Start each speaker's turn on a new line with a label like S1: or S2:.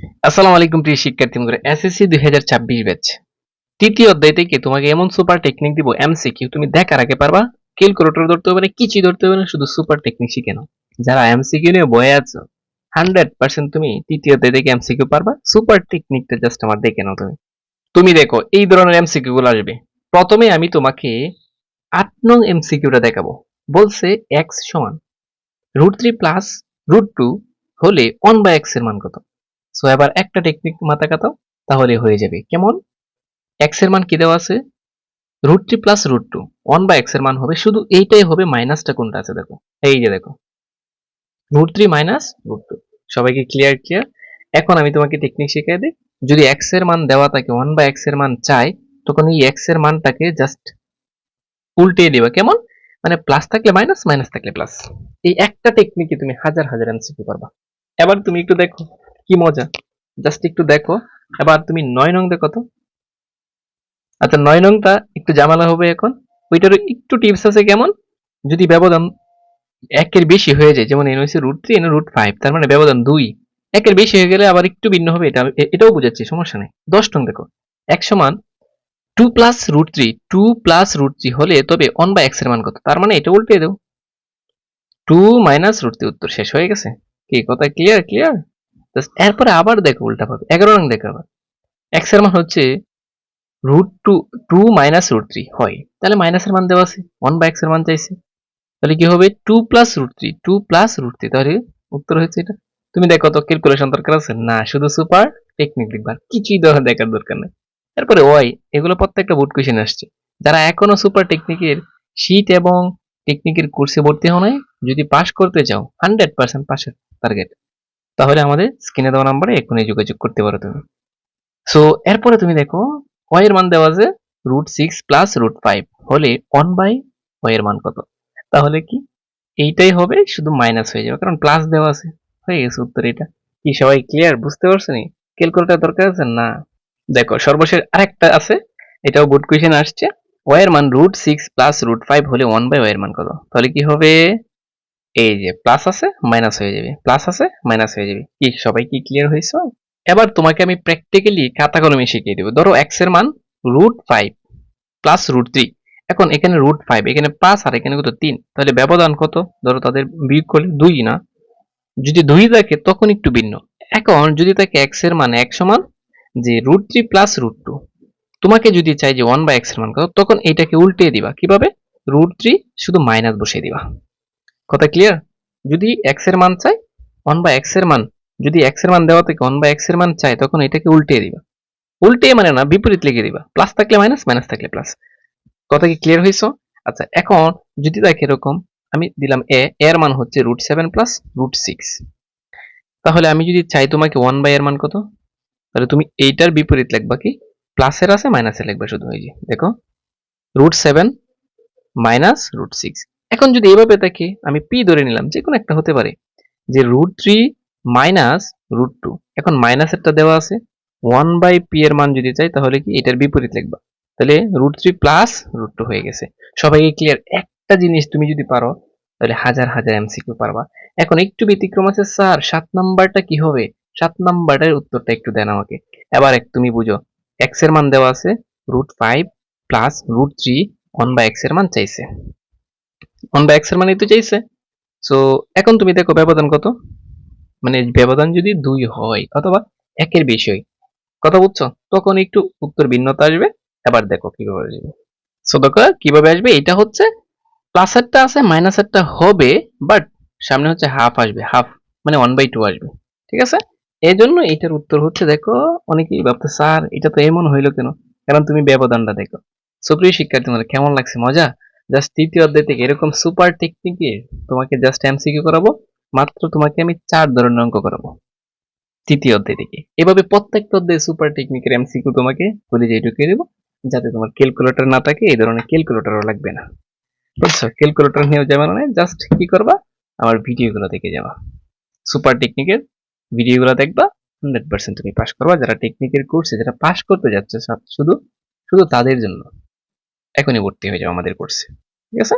S1: আসসালামু আলাইকুম প্রিয় শিক্ষার্থী বন্ধুরা, এসএসসি দুই হাজার ছাব্বিশ ব্যাচ। তৃতীয় অধ্যায় থেকে তোমাকে এমন সুপার টেকনিক দিব এমসিকিউ তুমি দেখার আগে পারবা ক্যালকুলেটর ধরতে হবে না, কিছুই ধরতে হবে না, শুধু সুপার টেকনিক শিখে নাও যারা এমসিকিউ নিয়ে বয়ে আছো হান্ড্রেড পার্সেন্ট তুমি তৃতীয় অধ্যায় থেকে এমসিকিউ পারবা? সুপার টেকনিকটা জাস্ট আমার দেখে নাও তুমি। তুমি দেখো, এই ধরনের এমসিকিউ গুলো আসবে। প্রথমে আমি তোমাকে আট নং এমসিকিউটা দেখাবো। বলছে এক্স সমান root three plus root two হলে ওয়ান বাই এক্সের মান কত? সো এবার একটা টেকনিক মাথা কাটাও তাহলে হয়ে যাবে। কেমন? এক্সের মান কি দেওয়া আছে? Root three plus root two one by এক্সের মান হবে, শুধু এইটাই হবে মাইনাসটা কোনটা আছে দেখো? এই যে দেখো। Root three minus root two সবাইকে ক্লিয়ার ক্লিয়ার এখন আমি তোমাকে টেকনিক শিখিয়ে দিই। যদি এক্সের মান দেওয়া থাকে ওয়ান বাই এক্সের মান চাই, তখন এই এক্সের মানটাকে জাস্ট উল্টে দিবা। কেমন? মানে প্লাস থাকলে মাইনাস মাইনাস থাকলে প্লাস এই একটা টেকনিকে তুমি হাজার হাজার এমসিকিউ পারবা এবার তুমি একটু দেখো। কি মজা? জাস্ট একটু দেখো। এবার তুমি নয় নং দেখো তো। আচ্ছা নয় নংটা একটু জামালা হবে এখন। ওইটারও একটু টিপস আছে কেমন? যদি ব্যবধান একের বেশি হয়ে যায়, যেমন এন হচ্ছে root three n root five তার মানে ব্যবধান দুই। একের বেশি হয়ে গেলে আবার একটু ভিন্ন হবে, এটা এটাও বুঝাচ্ছি, সমস্যা নেই। দশ নং দেখো। এক সমান two plus root three two plus root three হলে তবে অন বা এক্সের মান কত? তার মানে এটা উল্টে দেও টু মাইনাস রুট থ্রি উত্তর শেষ হয়ে গেছে। কি, কথা ক্লিয়ার ক্লিয়ার এরপরে আবার দেখো উল্টা পাবে। এগারো রং দেখো আবার। এক্সের মান হচ্ছে root two two minus root three হয়। তাহলে মাইনাসের মান দেওয়া আছে। ওয়ান বাই এক্সের মান চাইছে। তাহলে কি হবে? Two plus root three two plus root three তাহলে উত্তর হচ্ছে এটা। তুমি দেখো তো ক্যালকুলেশন দরকার আছে? না, শুধু সুপার টেকনিক দেখবার কিছুই দেখার দরকার নেই। তারপরে ওয়াই এগুলো প্রত্যেকটা বোর্ড কোয়েশ্চেন আসছে। যারা এখনও সুপার টেকনিকের শীট এবং টেকনিকের কোর্সে ভর্তি হও নাই, যদি পাস করতে চাও হান্ড্রেড পার্সেন্ট পাসের টার্গেট তাহলে আমাদের স্ক্রিনে দেওয়া নাম্বারে এখনই যোগাযোগ করতে পারো তুমি। সো এরপরে তুমি দেখো ওয়াই এর মান দেওয়া আছে root six plus root five হলে ওয়ান বাই ওয়াই এর মান কত? তাহলে কি? এইটাই হবে, শুধু মাইনাস হয়ে যাবে, কারণ প্লাস দেওয়া আছে। হয়ে গেছে উত্তর এটা। কি সবাই ক্লিয়ার বুঝতে পারছ নি? ক্যালকুলেটার দরকার আছে? না। দেখো, সর্বশেষ আরেকটা আছে, এটাও গুড কোয়েশ্চেন আসছে। ওয়াই এর মান root six plus root five হলে ওয়ান বাই ওয়াই এর মান কত? তাহলে কি হবে? এই যে প্লাস আছে মাইনাস হয়ে যাবে। প্লাস আছে মাইনাস হয়ে যাবে। কি, সবাই কি ক্লিয়ার হয়েছে? এবার তোমাকে আমি প্র্যাকটিক্যালি খাতা কলমে শিখিয়ে দেবো। ধরো এক্সের মান root five plus root three এখন এখানে রুট ফাইভ এখানে পাঁচ আর এখানে কত? তিন। তাহলে ব্যবধান কত? ধরো তাদের বিয়োগ করলে দুই না। যদি দুই থাকে, তখন একটু ভিন্ন। এখন যদি থাকে এক্সের মান এক সমান, যে root three plus root two তোমাকে যদি চাই যে ওয়ান বাই এক্সের মান কত, তখন এইটাকে উল্টে দিবা। কীভাবে? রুট থ্রি শুধু মাইনাস বসিয়ে দিবা। কথা ক্লিয়ার যদি এক্সের মান চাই ওয়ান বাই এক্সের মান, যদি এক্সের মান দেওয়া থেকে ওয়ান বাই এক্সের মান চাই, তখন এটাকে উল্টে দিবা। উল্টে মানে না, বিপরীত লিখে দিবা। প্লাস থাকলে মাইনাস মাইনাস থাকলে প্লাস কথা কি ক্লিয়ার হয়েছো আচ্ছা এখন যদি দেখ এরকম, আমি দিলাম এ এর মান হচ্ছে root seven plus root six তাহলে আমি যদি চাই তোমাকে ওয়ান বাই এর মান কত? তাহলে তুমি এইটার বিপরীত লিখবা কি? প্লাসের আছে মাইনাসের লিখবা শুধু, এই যে, দেখো। Root seven minus root six এখন যদি এভাবে দেখি, আমি পি ধরে নিলাম যে কোনো একটা হতে পারে। যে root three minus root two এখন মাইনাসেরটা দেওয়া আছে। ওয়ান বাই পি এর মান যদি চাই, তাহলে কি এটার বিপরীত লিখবা? তাহলে root three plus root two হয়ে গেছে। সবাইকে ক্লিয়ার একটা জিনিস তুমি যদি পারো, তাহলে হাজার হাজার এমসিকিউ পারবা। এখন একটু ব্যতিক্রম আছে, স্যার, সাত নাম্বারটা কি হবে? সাত নাম্বারটার উত্তরটা একটু দেন আমাকে। এবার এক, তুমি বুঝো এক্সের মান দেওয়া আছে root five plus root three one by এক্সের মান চাইছে। ওয়ান বাই এক্সের তো চাইছে। সো এখন তুমি দেখো ব্যবধান কত। মানে ব্যবধান যদি দুই হয়, অথবা একের বেশি হয়, কথা বুঝছ? তখন একটু উত্তর ভিন্নতা আসবে। এবার দেখো কীভাবে আসবে। সো দেখো কীভাবে আসবে? এটা হচ্ছে প্লাস প্লাসেরটা আছে মাইনাসেরটা হবে বাট সামনে হচ্ছে হাফ আসবে। হাফ মানে ওয়ান বাই টু আসবে। ঠিক আছে? এই জন্য এটার উত্তর হচ্ছে, দেখো, অনেকেই ভাবতে স্যার, এটা তো এমন হইল কেন? কারণ তুমি ব্যবধানটা দেখো। সুপ্রিয় শিক্ষার্থী, তোমাদের কেমন লাগছে? মজা? জাস্ট তৃতীয় অধ্যায় থেকে এরকম সুপার টেকনিকে তোমাকে জাস্ট এমসিকিউ করাবো, মাত্র তোমাকে আমি চার ধরনের অঙ্ক করাবো। তৃতীয় অধ্যায় থেকে। এভাবে প্রত্যেকটা অধ্যায়ে সুপার টেকনিকের এমসিকিউ তোমাকে কলেজে ঢুকিয়ে দেবো, যাতে তোমার ক্যালকুলেটর না থাকে, এই ধরনের ক্যালকুলেটরও লাগবে না। বুঝছ? ক্যালকুলেটর নিয়েও যাবে না জাস্ট কি করবা? আমার ভিডিওগুলো দেখে যাবা। সুপার টেকনিকের ভিডিওগুলো দেখবা হান্ড্রেড পার্সেন্ট তুমি পাস করবা। যারা টেকনিকের কোর্সে যারা পাস করতে যাচ্ছে শুধু শুধু তাদের জন্য। এখনই ভর্তি হয়ে যাও আমাদের কোর্সে ঠিক আছে?